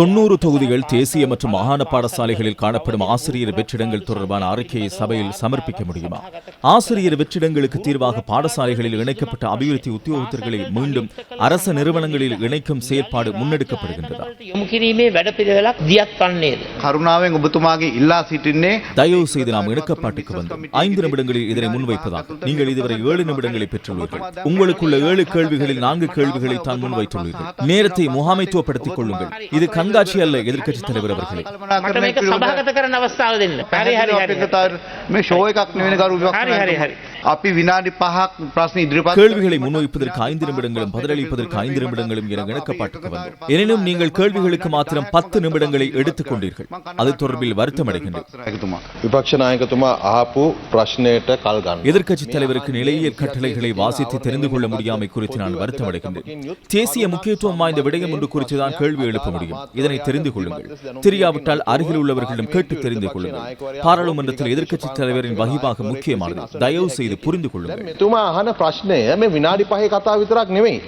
தொன்னூறு தொகுதிகள் தேசிய மற்றும் மாகாண பாடசாலைகளில் காணப்படும் ஆசிரியர் வெற்றிடங்கள் தொடர்பான அறிக்கையை சபையில் சமர்ப்பிக்க முடியுமா? ஆசிரியர் வெற்றிடங்களுக்கு தீர்வாக பாடசாலைகளில் இணைக்கப்பட்ட அபிவிருத்தி உத்தியோகத்தர்களை மீண்டும் அரச நிறுவனங்களில் இணைக்கும் செயற்பாடு முன்னெடுக்கப்படுகின்றதா? தயவு செய்து நாம் இணக்கப்பாட்டுக்கு வந்தோம் ஐந்து நிமிடங்களில் இதனை முன்வைப்பதாக நீங்கள் இதுவரை ஏழு நிமிடங்களை பெற்றுள்ளீர்கள். உங்களுக்குள்ள ஏழு கேள்விகளில் நான்கு கேள்விகளை தான் முன்வைத்துள்ளீர்கள். நேரத்தை முகாமைத்துவப்படுத்திக் கொள்ளுங்கள் இது கண்காட்சி அல்ல எதிர்க்கட்சித் தலைவர் அவர்களே. கேள்விகளை முன்வைப்பதற்கு ஐந்து நிமிடங்களும் பதிலளிப்பதற்கு ஐந்து நிமிடங்களும் என இணக்கப்பட்டு வந்தோம் எனினும் நீங்கள் கேள்விகளுக்கு மாத்திரம் பத்து நிமிடங்களை எடுத்துக் கொண்டீர்கள் அது தொடர்பில் வருத்தம் அடைகின்றேன் எதிர்க்கட்சி தலைவருக்கு நிலையியல் கட்டளைகளை வாசித்து தெரிந்து கொள்ள முடியாமை குறித்து நான் வருத்தம் அடைகின்றேன் தேசிய முக்கியத்துவம் வாய்ந்த விடயம் ஒன்று குறித்து தான் கேள்வி எழுப்ப முடியும். இதனை தெரிந்து கொள்ளுங்கள். தெரியாவிட்டால் அருகில் உள்ளவர்களிடம் கேட்டு தெரிந்து கொள்ளுங்கள். பாராளுமன்றத்தில் எதிர்க்கட்சி தலைவரின் வகிப்பாக முக்கியமானது. தயவு செய்து புரிந்து கொள்ளுங்கள்.